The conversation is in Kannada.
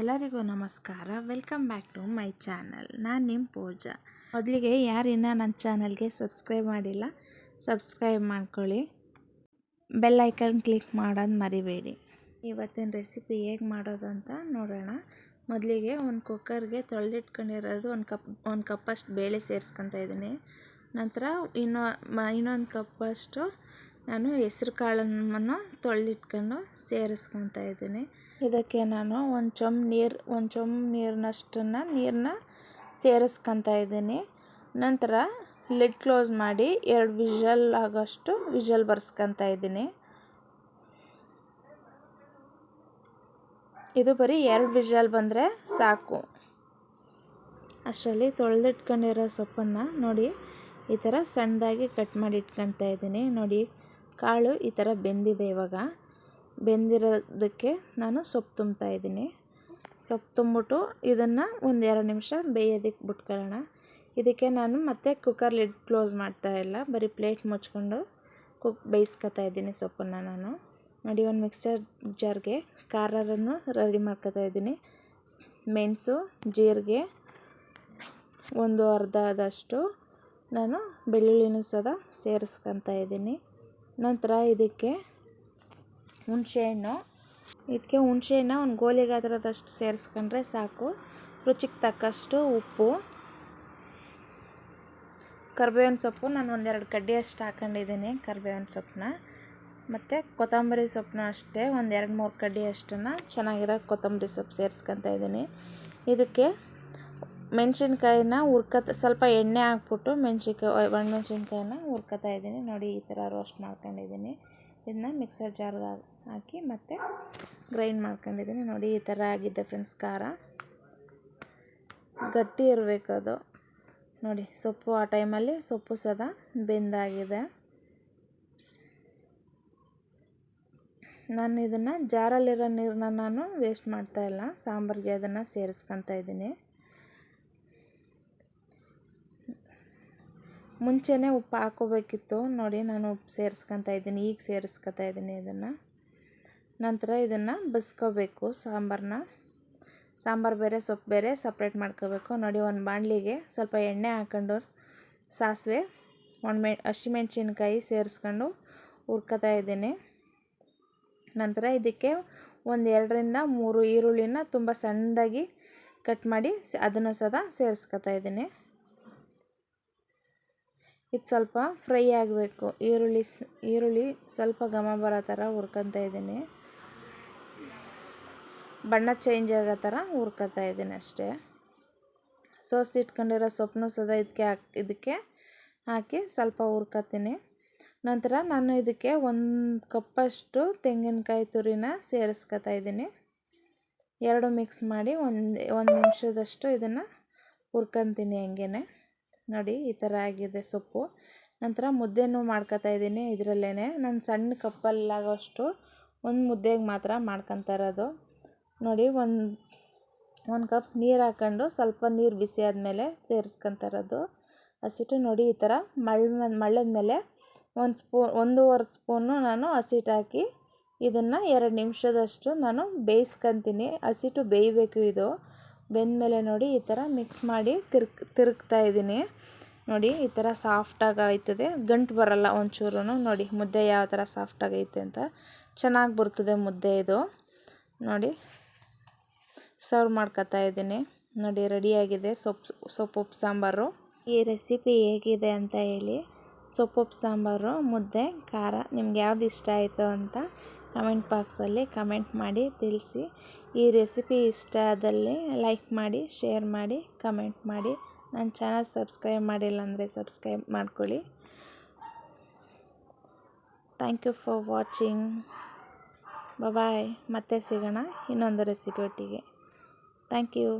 ಎಲ್ಲರಿಗೂ ನಮಸ್ಕಾರ. Welcome back to my channel ನಾನು ನಿಮ್ಮ ಪೂಜಾ. ಮೊದಲಿಗೆ ಯಾರು ಇನ್ನೂ ನನ್ನ ಚಾನಲ್ಗೆ ಸಬ್ಸ್ಕ್ರೈಬ್ ಮಾಡಿಲ್ಲ ಸಬ್ಸ್ಕ್ರೈಬ್ ಮಾಡ್ಕೊಳ್ಳಿ. ಬೆಲ್ ಐಕನ್ ಕ್ಲಿಕ್ ಮಾಡೋದು ಮರಿಬೇಡಿ. ಇವತ್ತಿನ ರೆಸಿಪಿ ಹೇಗೆ ಮಾಡೋದು ಅಂತ ನೋಡೋಣ. ಮೊದಲಿಗೆ ಒಂದು ಕುಕ್ಕರ್ಗೆ ತೊಳೆದಿಟ್ಕೊಂಡಿರೋದು ಒಂದು ಕಪ್ ಒಂದು ಕಪ್ಪಷ್ಟು ಬೇಳೆ ಸೇರಿಸ್ಕೊತಾ ಇದ್ದೀನಿ. ನಂತರ ಇನ್ನೂ ಇನ್ನೊಂದು ಕಪ್ಪಷ್ಟು ನಾನು ಹೆಸ್ರು ಕಾಳನ್ನು ತೊಳೆದಿಟ್ಕೊಂಡು ಸೇರಿಸ್ಕೊತಾ ಇದ್ದೀನಿ. ಇದಕ್ಕೆ ನಾನು ಒಂದು ಚೊಂಬು ನೀರು, ಒಂದು ಚೊಂಬು ನೀರಿನಷ್ಟನ್ನು ನೀರನ್ನ ಸೇರಿಸ್ಕೊತಾ ಇದ್ದೀನಿ. ನಂತರ ಲಿಡ್ ಕ್ಲೋಸ್ ಮಾಡಿ ಎರಡು ವಿಷಲ್ ಆಗೋಷ್ಟು ವಿಷಲ್ ಬರ್ಸ್ಕೊತಾ ಇದ್ದೀನಿ. ಇದು ಬರೀ ಎರಡು ವಿಷಲ್ ಬಂದರೆ ಸಾಕು. ಅಷ್ಟರಲ್ಲಿ ತೊಳೆದಿಟ್ಕೊಂಡಿರೋ ಸೊಪ್ಪನ್ನು ನೋಡಿ ಈ ಥರ ಸಣ್ಣದಾಗಿ ಕಟ್ ಮಾಡಿ ಇಟ್ಕೊತಾ ಇದ್ದೀನಿ. ನೋಡಿ ಕಾಳು ಈ ಥರ ಬೆಂದಿದೆ ಇವಾಗ. ಬೆಂದಿರೋದಕ್ಕೆ ನಾನು ಸೊಪ್ಪು ತುಂಬ್ತಾ ಇದ್ದೀನಿ. ಸೊಪ್ಪು ತುಂಬಿಟ್ಟು ಇದನ್ನು ಒಂದು ಎರಡು ನಿಮಿಷ ಬೇಯೋದಕ್ಕೆ ಬಿಟ್ಕೊಳ್ಳೋಣ. ಇದಕ್ಕೆ ನಾನು ಮತ್ತೆ ಕುಕ್ಕರ್ ಲಿಡ್ ಕ್ಲೋಸ್ ಮಾಡ್ತಾ ಇಲ್ಲ. ಬರೀ ಪ್ಲೇಟ್ ಮುಚ್ಕೊಂಡು ಕುಕ್ ಬೇಯಿಸ್ಕೊತಾ ಇದ್ದೀನಿ ಸೊಪ್ಪನ್ನು ನಾನು. ನೋಡಿ, ಒಂದು ಮಿಕ್ಸರ್ ಜಾರ್ಗೆ ಖಾರವನ್ನು ರೆಡಿ ಮಾಡ್ಕೊತಾ ಇದ್ದೀನಿ. ಮೆಣಸು, ಜೀರಿಗೆ ಒಂದು ಅರ್ಧದಷ್ಟು ನಾನು ಬೆಳ್ಳುಳ್ಳಿನೂ ಸಹ ಸೇರಿಸ್ಕೊತಾ ಇದ್ದೀನಿ. ನಂತರ ಇದಕ್ಕೆ ಹುಣಸೆಹಣ್ಣು ಇದಕ್ಕೆ ಹುಣಸೆಹಣ್ಣು ಒಂದು ಗೋಲಿಗಾತ್ರದಷ್ಟು ಸೇರಿಸ್ಕೊಂಡ್ರೆ ಸಾಕು. ರುಚಿಗೆ ತಕ್ಕಷ್ಟು ಉಪ್ಪು. ಕರ್ಬೇವಿನ ಸೊಪ್ಪು, ನಾನು ಒಂದೆರಡು ಕಡ್ಡಿ ಅಷ್ಟು ಹಾಕೊಂಡಿದ್ದೀನಿ ಕರ್ಬೇವಿನ ಸೊಪ್ಪನ್ನ. ಮತ್ತು ಕೊತ್ತಂಬರಿ ಸೊಪ್ಪನ್ನ ಅಷ್ಟೇ ಒಂದು ಎರಡು ಮೂರು ಕಡ್ಡಿ ಅಷ್ಟನ್ನು ಚೆನ್ನಾಗಿರೋ ಕೊತ್ತಂಬರಿ ಸೊಪ್ಪು ಸೇರಿಸ್ಕೊತಾ ಇದ್ದೀನಿ. ಇದಕ್ಕೆ ಮೆಣಸಿನ್ಕಾಯಿನ ಹುರ್ಕೊತ, ಸ್ವಲ್ಪ ಎಣ್ಣೆ ಹಾಕ್ಬಿಟ್ಟು ಮೆಣ್ಸಿನ್ಕಾಯಿ ಒಣಮೆಣ್ಸಿನ್ಕಾಯಿನ ಹುರ್ಕೊತಾ ಇದ್ದೀನಿ. ನೋಡಿ, ಈ ಥರ ರೋಸ್ಟ್ ಮಾಡ್ಕೊಂಡಿದ್ದೀನಿ. ಇದನ್ನ ಮಿಕ್ಸರ್ ಜಾರ್ಗೆ ಹಾಕಿ ಮತ್ತೆ ಗ್ರೈಂಡ್ ಮಾಡ್ಕೊಂಡಿದ್ದೀನಿ. ನೋಡಿ, ಈ ಥರ ಆಗಿದೆ ಫ್ರೆಂಡ್ಸ್ ಖಾರ. ಗಟ್ಟಿ ಇರಬೇಕು ಅದು. ನೋಡಿ, ಸೊಪ್ಪು, ಆ ಟೈಮಲ್ಲಿ ಸೊಪ್ಪು ಸದಾ ಬೆಂದಾಗಿದೆ. ನಾನು ಇದನ್ನು ಜಾರಲ್ಲಿರೋ ನೀರನ್ನ ನಾನು ವೇಸ್ಟ್ ಮಾಡ್ತಾಯಿಲ್ಲ ಸಾಂಬಾರಿಗೆ ಅದನ್ನು ಸೇರಿಸ್ಕೊತಾ ಇದ್ದೀನಿ. ಮುಂಚೆನೇ ಉಪ್ಪು ಹಾಕೋಬೇಕಿತ್ತು. ನೋಡಿ ನಾನು ಉಪ್ಪು ಸೇರಿಸ್ಕೊತಾ ಇದ್ದೀನಿ. ಈಗ ಸೇರಿಸ್ಕೊತಾ ಇದ್ದೀನಿ ಇದನ್ನು. ನಂತರ ಇದನ್ನು ಬಸ್ಕೋಬೇಕು ಸಾಂಬಾರನ್ನ ಸಾಂಬಾರು ಬೇರೆ, ಸೊಪ್ಪು ಬೇರೆ ಸಪ್ರೇಟ್ ಮಾಡ್ಕೋಬೇಕು. ನೋಡಿ ಒಂದು ಬಾಣಲಿಗೆ ಸ್ವಲ್ಪ ಎಣ್ಣೆ ಹಾಕ್ಕೊಂಡು ಸಾಸಿವೆ ಒಣಮೆ ಹಸಿಮೆಣ್ಸಿನ್ಕಾಯಿ ಸೇರಿಸ್ಕೊಂಡು ಹುರ್ಕೋತಾ ಇದ್ದೀನಿ. ನಂತರ ಇದಕ್ಕೆ ಒಂದು ಎರಡರಿಂದ ಮೂರು ಈರುಳ್ಳಿನ ತುಂಬ ಸಣ್ಣದಾಗಿ ಕಟ್ ಮಾಡಿ ಅದನ್ನು ಸದಾ ಸೇರಿಸ್ಕೊತಾ ಇದ್ದೀನಿ. ಇದು ಸ್ವಲ್ಪ ಫ್ರೈ ಆಗಬೇಕು. ಈರುಳ್ಳಿ ಈರುಳ್ಳಿ ಸ್ವಲ್ಪ ಘಮ ಬರೋ ಥರ ಹುರ್ಕೊತಾ ಇದ್ದೀನಿ. ಬಣ್ಣ ಚೇಂಜ್ ಆಗೋ ಥರ ಹುರ್ಕೊತಾ ಇದ್ದೀನಿ ಅಷ್ಟೇ. ಸೋಸಿ ಇಟ್ಕೊಂಡಿರೋ ಸೊಪ್ಪನ್ನು ಸದಾ ಇದಕ್ಕೆ ಹಾಕಿ ಇದಕ್ಕೆ ಹಾಕಿ ಸ್ವಲ್ಪ ಹುರ್ಕೊತೀನಿ. ನಂತರ ನಾನು ಇದಕ್ಕೆ ಒಂದು ಕಪ್ಪಷ್ಟು ತೆಂಗಿನಕಾಯಿ ತುರಿನ ಸೇರಿಸ್ಕೊತಾ ಇದ್ದೀನಿ. ಎರಡು ಮಿಕ್ಸ್ ಮಾಡಿ ಒಂದು ಒಂದು ನಿಮಿಷದಷ್ಟು ಇದನ್ನು ಹುರ್ಕೊತೀನಿ ಹಂಗೇ ನೋಡಿ ಈ ಥರ ಆಗಿದೆ ಸೊಪ್ಪು. ನಂತರ ಮುದ್ದೆನೂ ಮಾಡ್ಕೊತಾ ಇದ್ದೀನಿ ಇದರಲ್ಲೇ ನಾನು ಸಣ್ಣ ಕಪ್ಪಲ್ಲಾಗೋಷ್ಟು ಒಂದು ಮುದ್ದೆಗೆ ಮಾತ್ರ ಮಾಡ್ಕೊತಾ ಇರೋದು. ನೋಡಿ ಒಂದು ಒಂದು ಕಪ್ ನೀರು ಹಾಕ್ಕೊಂಡು ಸ್ವಲ್ಪ ನೀರು ಬಿಸಿ ಆದಮೇಲೆ ಸೇರಿಸ್ಕೊತಾ ಇರೋದು. ಹಸಿಟ್ಟು ನೋಡಿ ಈ ಥರ ಮಳ್ಳ ಮಳ್ಳದ ಮೇಲೆ ಒಂದು ಸ್ಪೂ, ಒಂದೂವರೆ ಸ್ಪೂನು ನಾನು ಹಸಿಟ್ಟು ಹಾಕಿ ಇದನ್ನು ಎರಡು ನಿಮಿಷದಷ್ಟು ನಾನು ಬೇಯಿಸ್ಕೊತೀನಿ. ಹಸಿಟ್ಟು ಬೇಯಬೇಕು ಇದು. ಬೆಂದಮೇಲೆ ನೋಡಿ ಈ ಥರ ಮಿಕ್ಸ್ ಮಾಡಿ ತಿರ್ಕ್ ತಿರುಗ್ತಾ ಇದ್ದೀನಿ. ನೋಡಿ ಈ ಥರ ಸಾಫ್ಟಾಗಿ ಆಯ್ತದೆ ಗಂಟು ಬರಲ್ಲ ಒಂಚೂರು ನೋಡಿ ಮುದ್ದೆ ಯಾವ ಥರ ಸಾಫ್ಟಾಗೈತೆ ಅಂತ. ಚೆನ್ನಾಗಿ ಬರ್ತದೆ ಮುದ್ದೆ ಇದು. ನೋಡಿ ಸರ್ವ್ ಮಾಡ್ಕೊತಾ ಇದ್ದೀನಿ. ನೋಡಿ ರೆಡಿಯಾಗಿದೆ ಸೊಪ್ಪು ಸೊಪ್ಪು ಸಾಂಬಾರು. ಈ ರೆಸಿಪಿ ಹೇಗಿದೆ ಅಂತ ಹೇಳಿ. ಸೊಪ್ಪು ಸಾಂಬಾರು, ಮುದ್ದೆ, ಖಾರ ನಿಮ್ಗೆ ಯಾವ್ದು ಇಷ್ಟ ಆಯಿತು ಅಂತ ಕಮೆಂಟ್ ಬಾಕ್ಸಲ್ಲಿ ಕಮೆಂಟ್ ಮಾಡಿ, ತಿಳಿಸಿ. ಈ ರೆಸಿಪಿ ಇಷ್ಟ ಆದಲ್ಲಿ ಲೈಕ್ ಮಾಡಿ, ಶೇರ್ ಮಾಡಿ, ಕಮೆಂಟ್ ಮಾಡಿ. ನನ್ನ ಚಾನಲ್ ಸಬ್ಸ್ಕ್ರೈಬ್ ಮಾಡಿಲ್ಲ ಅಂದರೆ ಸಬ್ಸ್ಕ್ರೈಬ್ ಮಾಡ್ಕೊಳ್ಳಿ. Thank you for watching. Bye ಮತ್ತೆ ಸಿಗೋಣ ಇನ್ನೊಂದು ರೆಸಿಪಿ ಒಟ್ಟಿಗೆ. Thank you.